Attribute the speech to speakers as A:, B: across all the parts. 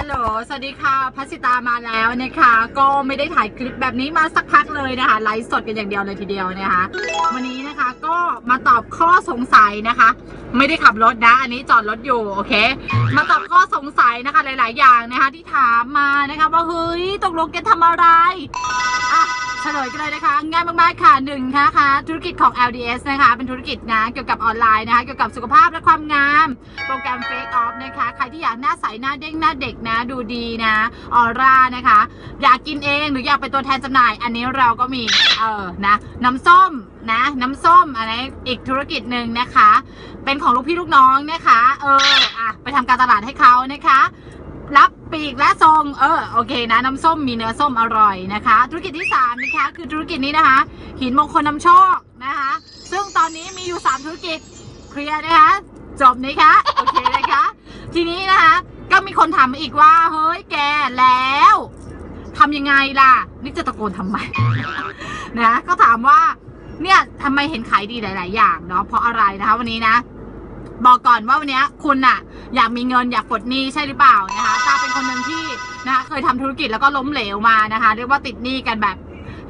A: ฮัลโหล สวัสดีค่ะ พัสิตามาแล้วนะคะ ก็ไม่ได้ถ่ายคลิปแบบนี้มาสักพักเลยนะคะ ไลฟ์สดกันอย่างเดียวเลยทีเดียวนะคะ วันนี้นะคะก็มาตอบข้อสงสัยนะคะ ไม่ได้ขับรถนะ อันนี้จอดรถอยู่ โอเค มาตอบข้อสงสัยนะคะ หลาย ๆ อย่างนะคะที่ถามมานะคะว่าเฮ้ย ตกลงแกทำอะไร อะ ฉลยกันเลยนะคะ ง่ายมากๆค่ะหนึ่งนะคะธุรกิจของ LDS นะคะ เป็นธุรกิจนะเกี่ยวกับออนไลน์นะคะ เกี่ยวกับสุขภาพและความงาม โปรแกรม Fake Off นะคะ ใครที่อยากหน้าใสหน้าเด้งหน้าเด็กนะ ดูดีนะออร่านะคะ อยากกินเองหรืออยากเป็นตัวแทนจำหน่าย อันนี้เราก็มีเออนะน้ำส้มนะน้ำส้มอันนี้อีกธุรกิจหนึ่งนะคะ เป็นของลูกพี่ลูกน้องนะคะ เอออะไปทำการตลาดให้เขานะคะ รับปีกและทรง เออโอเคนะ น้ำส้มมีเนื้อส้มอร่อยนะคะ ธุรกิจที่สามนะคะคือธุรกิจนี้นะคะ หินมงคลนำโชคนะคะ ซึ่งตอนนี้มีอยู่สามธุรกิจเคลียร์นะคะจบนะคะโอเคนะคะ ทีนี้นะคะก็มีคนถามมาอีกว่า เฮ้ยแกแล้วทำยังไงล่ะนี่จะตะโกนทำไมนะก็ถามว่าเนี่ยทำไมเห็นขายดีหลาย ๆ อย่างเนาะเพราะอะไรนะคะวันนี้นะ บอกก่อนว่าวันนี้คุณอะอยากมีเงินอยากปลดหนี้ใช่หรือเปล่านะคะตาเป็นคนหนึ่งที่นะคะเคยทำธุรกิจแล้วก็ล้มเหลวมานะคะเรียกว่าติดหนี้กันแบบ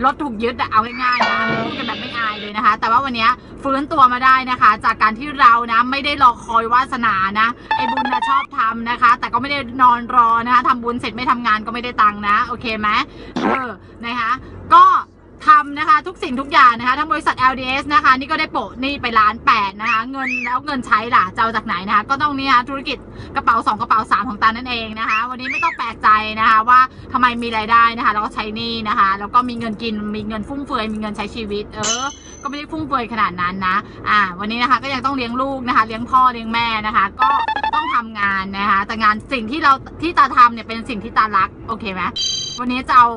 A: รถถูกยึดอะเอาง่ายๆนะพูดกันแบบไม่อายเลยนะคะ แต่ว่าวันนี้ฟื้นตัวมาได้นะคะ จากการที่เรานะไม่ได้รอคอยวาสนานะไอ้บุญนะชอบทำนะคะ แต่ก็ไม่ได้นอนรอนะคะทำบุญเสร็จไม่ทำงานก็ไม่ได้ตังค์นะ โอเคไหมเออนะคะก็ ทำนะคะ ทุกสิ่งทุกอย่างนะคะทั้งบริษัท LDS นะคะ นี่ก็ได้โปะนี่ไปล้านแปดนะคะเงินแล้วเงินใช้ล่ะจะเอาจากไหนนะคะ ก็ต้องนี่นะคะธุรกิจกระเป๋า 2 กระเป๋า 3 ของตานั่นเองนะคะ วันนี้ไม่ต้องแปลกใจนะคะว่าทำไมมีรายได้นะคะแล้วก็ใช้นี่นะคะ แล้วก็มีเงินกินมีเงินฟุ่มเฟือยมีเงินใช้ชีวิต เออ ก็ไม่ได้ฟุ่มเฟือยขนาดนั้นนะอ่าวันนี้นะคะก็ยังต้องเลี้ยงลูกนะคะ เลี้ยงพ่อเลี้ยงแม่นะคะ ก็ต้องทำงานนะคะแต่งานสิ่งที่เราที่ตาทำเนี่ยเป็นสิ่งที่ตารักโอเคไหมวันนี้จะเอา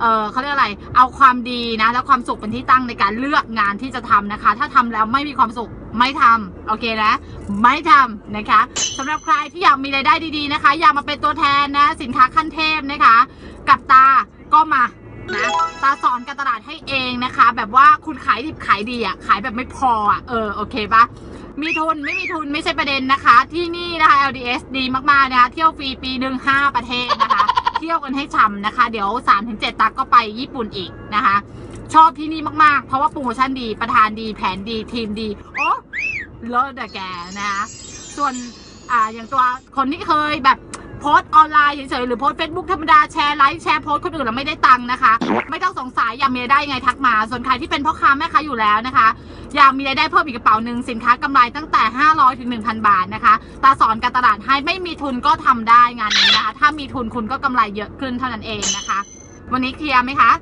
A: เออเขาเรียกอะไร เอาความดีนะ แล้วความสุขเป็นที่ตั้งในการเลือกงานที่จะทำนะคะ ถ้าทำแล้วไม่มีความสุขไม่ทำโอเคนะ ไม่ทำนะคะสำหรับใครที่อยากมีรายได้ดีๆนะคะ อยากมาเป็นตัวแทนนะ สินค้าขั้นเทพนะคะ กับตาก็มานะตาสอนการตลาดให้เองนะคะ แบบว่าคุณขายดิบขายดีอะขายแบบไม่พออะเออโอเคปะมีทุนไม่มีทุนไม่ใช่ประเด็นนะคะ ที่นี่นะคะ LDS ดีมากๆนะคะเที่ยวฟรีปีหนึ่งห้าประเทศนะคะ ที่ยวกันให้ฉ่ำนะคะ เดี๋ยว3-7ตักก็ไปญี่ปุ่นอีกนะคะ ชอบที่นี่มากๆ เพราะว่าโปรโมชั่นดีประธานดีแผนดีทีมดีโอ้เลิศอะแกนะคะส่วนอ่าอย่างตัวคนที่เคยแบบ โพสต์ออนไลน์เฉยๆหรือโพสเฟซบุ๊กธรรมดาแชร์ไลค์แชร์โพสต์คนอื่นแล้วไม่ได้ตังค์นะคะ ไม่ต้องสงสัยอยากมีรายได้ยังไงทักมา ส่วนใครที่เป็นพ่อค้าแม่ค้าอยู่แล้วนะคะ อยากมีรายได้เพิ่มอีกกระเป๋าหนึ่งสินค้ากำไรตั้งแต่ 500ถึง1,000 บาทนะคะตาสอนการตลาดให้ไม่มีทุนก็ทำได้งานนี้นะคะถ้ามีทุนคุณก็กำไรเยอะขึ้นเท่านั้นเองนะคะ วันนี้เคลียร์ไหมคะ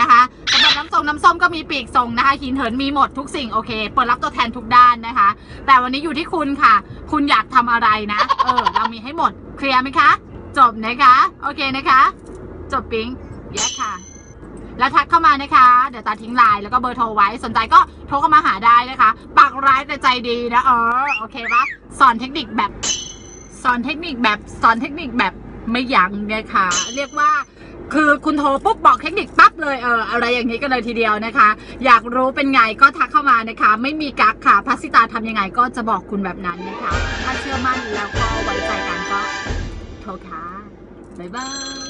A: นะคะสำหรับน้ำส้มน้ำส้มก็มีปีกส่งนะคะหินเหินมีหมดทุกสิ่งโอเค เปิดรับตัวแทนทุกด้านนะคะ แต่วันนี้อยู่ที่คุณค่ะ คุณอยากทำอะไรนะ เออ เรามีให้หมด เคลียร์ไหมคะ จบนะคะ โอเคนะคะ จบปิ๊งแยกค่ะ แล้วทักเข้ามานะคะ เดี๋ยวตาทิ้งไลน์แล้วก็เบอร์โทรไว้ สนใจก็โทรเข้ามาหาได้นะคะ ปากร้ายแต่ใจดีนะเออโอเคปะสอนเทคนิคแบบ สอนเทคนิคแบบ สอนเทคนิคแบบไม่ยั้งนะคะ เรียกว่า คือคุณโทรปุ๊บบอกเทคนิคปั๊บเลยเอออะไรอย่างนี้กันเลยทีเดียวนะคะ อยากรู้เป็นไงก็ทักเข้ามานะคะ ไม่มีกักค่ะพัสสิตาทำยังไงก็จะบอกคุณแบบนั้นนะคะ ถ้าเชื่อมั่นแล้วก็ไว้ใจกันก็โทรค่ะบ๊ายบาย